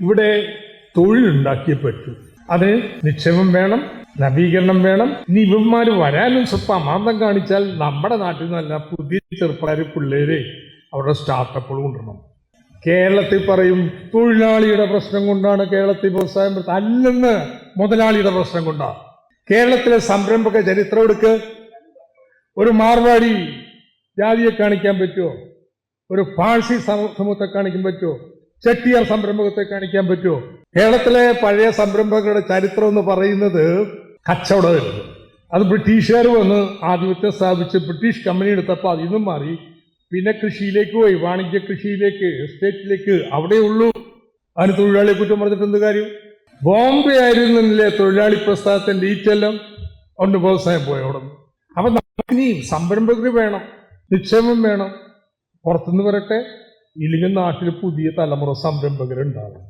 ഇവിടെ തൊഴിലുണ്ടാക്കിയേ പറ്റൂ അത് നിക്ഷേപം വേണം നവീകരണം വേണം. ഇനി ഇവന്മാർ വരാനും സ്വപ്പം അമാന്തം കാണിച്ചാൽ നമ്മുടെ നാട്ടിൽ നിന്നല്ല പുതിയ ചെറുപ്പക്കാർ പിള്ളേരെ അവിടെ സ്റ്റാർട്ടപ്പുകൾ കൊണ്ടുവരണം. കേരളത്തിൽ പറയും തൊഴിലാളിയുടെ പ്രശ്നം കൊണ്ടാണ് കേരളത്തിൽ വ്യവസായം. അല്ലെന്ന് മുതലാളിയുടെ പ്രശ്നം കൊണ്ടാണ് കേരളത്തിലെ സംരംഭക ചരിത്രം എടുക്ക്. ഒരു മാർവാടി ജാതിയെ കാണിക്കാൻ പറ്റുമോ ഒരു സമ- സമൂഹത്തെ കാണിക്കാൻ പറ്റുമോ ചെട്ടിയാർ സംരംഭകത്തെ കാണിക്കാൻ പറ്റുമോ? കേരളത്തിലെ പഴയ സംരംഭകരുടെ ചരിത്രം എന്ന് പറയുന്നത് കച്ചവടമായിരുന്നു അത് ബ്രിട്ടീഷുകാർ വന്ന് ആധിപത്യം സ്ഥാപിച്ച് ബ്രിട്ടീഷ് കമ്പനി എടുത്തപ്പോൾ അതിൽ നിന്നും മാറി. പിന്നെ കൃഷിയിലേക്ക് പോയി വാണിജ്യ കൃഷിയിലേക്ക് എസ്റ്റേറ്റിലേക്ക് അവിടെ ഉള്ളൂ. അതിന് തൊഴിലാളിയെ കുറ്റം പറഞ്ഞിട്ട് എന്ത് കാര്യം? ബോംബെ ആയിരുന്നില്ലേ തൊഴിലാളി പ്രസ്ഥാനത്തിന്റെ ഈറ്റെല്ലാം ഉണ്ട് വ്യവസായം പോയ അവിടെ നിന്ന്. അപ്പൊ നമുക്കിനി സംരംഭകർ വേണം നിക്ഷേപം വേണം. പുറത്തുനിന്ന് വരട്ടെ. ഇല്ലെങ്കിൽ നാട്ടിൽ പുതിയ തലമുറ സംരംഭകരുണ്ടാകും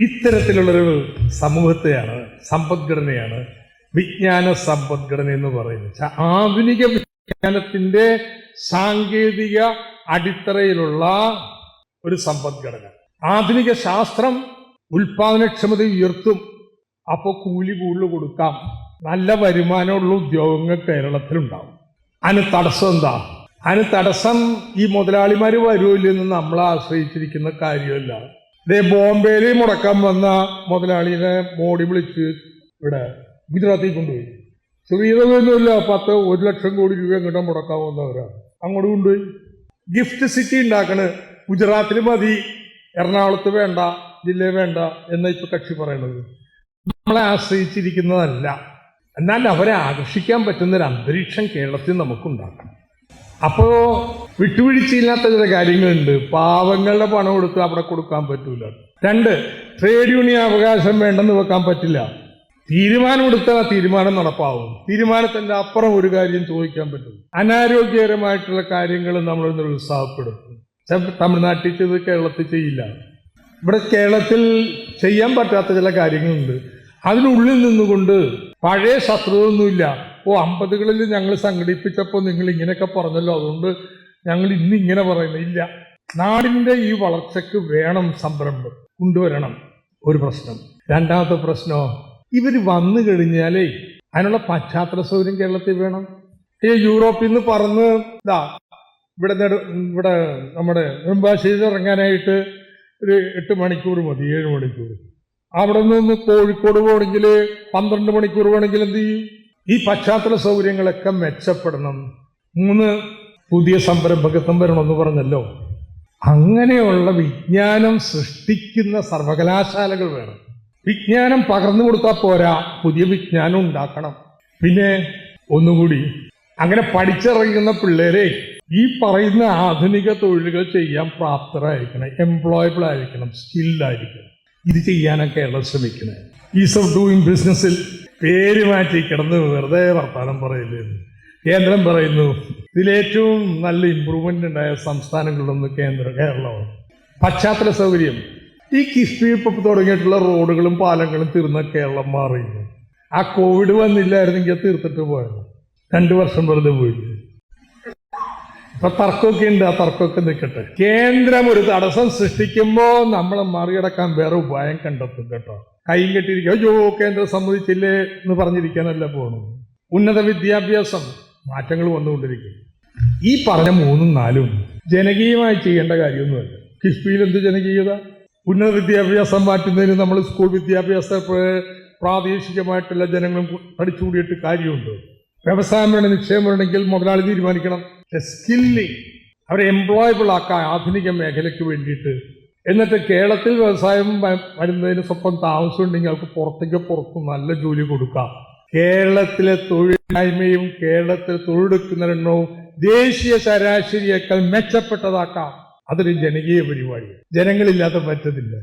ഇത്തരത്തിലുള്ളൊരു സമൂഹത്തെയാണ് സമ്പദ്ഘടനയാണ് വിജ്ഞാന സമ്പദ്ഘടന എന്ന് പറയുന്നത്. ആധുനിക വിജ്ഞാനത്തിന്റെ സാങ്കേതിക അടിത്തറയിലുള്ള ഒരു സമ്പദ്ഘടന. ആധുനിക ശാസ്ത്രം ഉൽപാദനക്ഷമത ഉയർത്തും. അപ്പോൾ കൂലി കൂടുതൽ കൊടുക്കാം. നല്ല വരുമാനമുള്ള ഉദ്യോഗങ്ങൾ കേരളത്തിലുണ്ടാവും. അതിന് തടസ്സം എന്താ? അതിന് തടസ്സം ഈ മുതലാളിമാർ വരുമില്ലെന്ന് നമ്മൾ ആശ്രയിച്ചിരിക്കുന്ന കാര്യമല്ല. ഇതേ ബോംബെയിൽ മുടക്കാൻ വന്ന മുതലാളിനെ മോടി വിളിച്ച് ഇവിടെ ഗുജറാത്തിൽ കൊണ്ടുപോയി. ചെറിയതൊന്നുമില്ല പത്ത് ഒരു ലക്ഷം കോടി രൂപ എങ്ങോട്ടാ മുടക്കാൻ വന്നവരാണ്. അങ്ങോട്ട് കൊണ്ടുപോയി. ഗിഫ്റ്റ് സിറ്റി ഉണ്ടാക്കണ്. ഗുജറാത്തിൽ മതി. എറണാകുളത്ത് വേണ്ട ജില്ല വേണ്ട എന്ന ഇപ്പൊ കക്ഷി പറയണത്. നമ്മളെ ആശ്രയിച്ചിരിക്കുന്നതല്ല. എന്നാൽ അവരെ ആകർഷിക്കാൻ പറ്റുന്ന ഒരു അന്തരീക്ഷം കേരളത്തിൽ നമുക്കുണ്ടാക്കണം. അപ്പോ വിട്ടുവീഴ്ചയില്ലാത്ത ചില കാര്യങ്ങളുണ്ട്. പാവങ്ങളുടെ പണം കൊടുത്ത് അവിടെ കൊടുക്കാൻ പറ്റൂല. രണ്ട് ട്രേഡ് യൂണിയൻ അവകാശം വേണ്ടെന്ന് വെക്കാൻ പറ്റില്ല. തീരുമാനം എടുത്താൽ ആ തീരുമാനം നടപ്പാവും. തീരുമാനത്തിന്റെ അപ്പുറം ഒരു കാര്യം ചോദിക്കാൻ പറ്റും. അനാരോഗ്യകരമായിട്ടുള്ള കാര്യങ്ങൾ നമ്മൾ ഉത്സാഹപ്പെടും തമിഴ്നാട്ടിൽ ചെയ്ത് കേരളത്തിൽ ചെയ്യില്ല. ഇവിടെ കേരളത്തിൽ ചെയ്യാൻ പറ്റാത്ത ചില കാര്യങ്ങളുണ്ട്. അതിനുള്ളിൽ നിന്നുകൊണ്ട് പഴയ ശത്രുതയൊന്നുമില്ല. ഓ അമ്പതുകളിൽ ഞങ്ങൾ സംഘടിപ്പിച്ചപ്പോൾ നിങ്ങൾ ഇങ്ങനെയൊക്കെ പറഞ്ഞല്ലോ. അതുകൊണ്ട് ഞങ്ങൾ ഇന്ന് ഇങ്ങനെ പറയുന്നില്ല നാടിന്റെ ഈ വളർച്ചയ്ക്ക് വേണം സംരംഭം. കൊണ്ടുവരണം. ഒരു പ്രശ്നം. രണ്ടാമത്തെ പ്രശ്നം ഇവർ വന്നു കഴിഞ്ഞാലേ അതിനുള്ള പശ്ചാത്തല സൗകര്യം കേരളത്തിൽ വേണം. ഈ യൂറോപ്പിൽ നിന്ന് പറന്ന് ഇതാ ഇവിടെ ഇവിടെ നമ്മുടെ നെടുമ്പാശ്ശേരിയിൽ ഇറങ്ങാനായിട്ട് ഒരു എട്ട് മണിക്കൂർ മതി ഏഴ് മണിക്കൂർ. അവിടെ നിന്ന് കോഴിക്കോട് പോകണമെങ്കിൽ പന്ത്രണ്ട് മണിക്കൂർ വേണമെങ്കിൽ എന്ത് ചെയ്യും? ഈ പശ്ചാത്തല സൗകര്യങ്ങളൊക്കെ മെച്ചപ്പെടണം. മൂന്ന് പുതിയ സംരംഭകത്വം വരണമെന്ന് പറഞ്ഞല്ലോ. അങ്ങനെയുള്ള വിജ്ഞാനം സൃഷ്ടിക്കുന്ന സർവകലാശാലകൾ വേണം. വിജ്ഞാനം പകർന്നു കൊടുത്താൽ പോരാ പുതിയ വിജ്ഞാനം ഉണ്ടാക്കണം. പിന്നെ ഒന്നുകൂടി അങ്ങനെ പഠിച്ചിറങ്ങുന്ന പിള്ളേരെ ഈ പറയുന്ന ആധുനിക തൊഴിലുകൾ ചെയ്യാൻ പ്രാപ്തരായിരിക്കണം എംപ്ലോയബിൾ ആയിരിക്കണം സ്കിൽഡ് ആയിരിക്കണം. ഇത് ചെയ്യാനൊക്കെയാണ് ശ്രമിക്കുന്നത്. ഈസ് ഓഫ് ഡൂയിങ് ബിസിനസ്സിൽ പേര് മാറ്റി കിടന്ന് വെറുതെ വർത്തമാനം പറയില്ലേ? കേന്ദ്രം പറയുന്നു ഇതിലേറ്റവും നല്ല ഇമ്പ്രൂവ്മെന്റ് ഉണ്ടായ സംസ്ഥാനങ്ങളിലൊന്ന് കേന്ദ്ര കേരളമാണ്. പശ്ചാത്തല സൗകര്യം. ഈ കിഫ്ബി തുടങ്ങിയിട്ടുള്ള റോഡുകളും പാലങ്ങളും തീർന്ന കേരളം മാറിയിരുന്നു. ആ കോവിഡ് വന്നില്ലായിരുന്നെങ്കിൽ തീർത്തിട്ട് പോയത്. രണ്ടു വർഷം വെറുതെ പോയില്ല? ഇപ്പൊ തർക്കമൊക്കെ ഉണ്ട് ആ തർക്കമൊക്കെ നിൽക്കട്ടെ. കേന്ദ്രം ഒരു തടസ്സം സൃഷ്ടിക്കുമ്പോ നമ്മൾ മറികടക്കാൻ വേറെ ഉപായം കണ്ടെത്തും കേട്ടോ. കൈയും കെട്ടിയിരിക്കും അയ്യോ കേന്ദ്രം സമ്മതിച്ചില്ലേ എന്ന് പറഞ്ഞിരിക്കാനല്ല പോണു ഉന്നത വിദ്യാഭ്യാസം മാറ്റങ്ങൾ വന്നുകൊണ്ടിരിക്കും. ഈ പറഞ്ഞ മൂന്നും നാലും ജനകീയമായി ചെയ്യേണ്ട കാര്യമൊന്നുമല്ല. കിഫ്ബിയിൽ എന്ത് ജനകീയത? ഉന്നത വിദ്യാഭ്യാസം മാറ്റുന്നതിന് നമ്മൾ സ്കൂൾ വിദ്യാഭ്യാസ പ്ര- പ്രാദേശികമായിട്ടുള്ള ജനങ്ങളും പഠിച്ചുകൂടിയിട്ട് കാര്യമുണ്ട്. വ്യവസായം വേണം നിക്ഷേപം വേണമെങ്കിൽ മുതലാളി തീരുമാനിക്കണം. സ്കില്ലിങ് അവരെ എംപ്ലോയബിൾ ആക്കാൻ ആധുനിക മേഖലയ്ക്ക് വേണ്ടിയിട്ട് എന്നിട്ട് കേരളത്തിൽ വ്യവസായം വരുന്നതിന് സ്വപ്പം താമസമുണ്ടെങ്കിൽ അവർക്ക് പുറത്തേക്ക് പുറത്ത് നല്ല ജോലി കൊടുക്കാം. കേരളത്തിലെ തൊഴിലില്ലായ്മയും കേരളത്തിൽ തൊഴിലെടുക്കുന്ന എണ്ണവും ദേശീയ ശരാശരിയേക്കാൾ മെച്ചപ്പെട്ടതാക്കാം. അതൊരു ജനകീയ പരിപാടി ജനങ്ങളില്ലാതെ പറ്റത്തില്ല.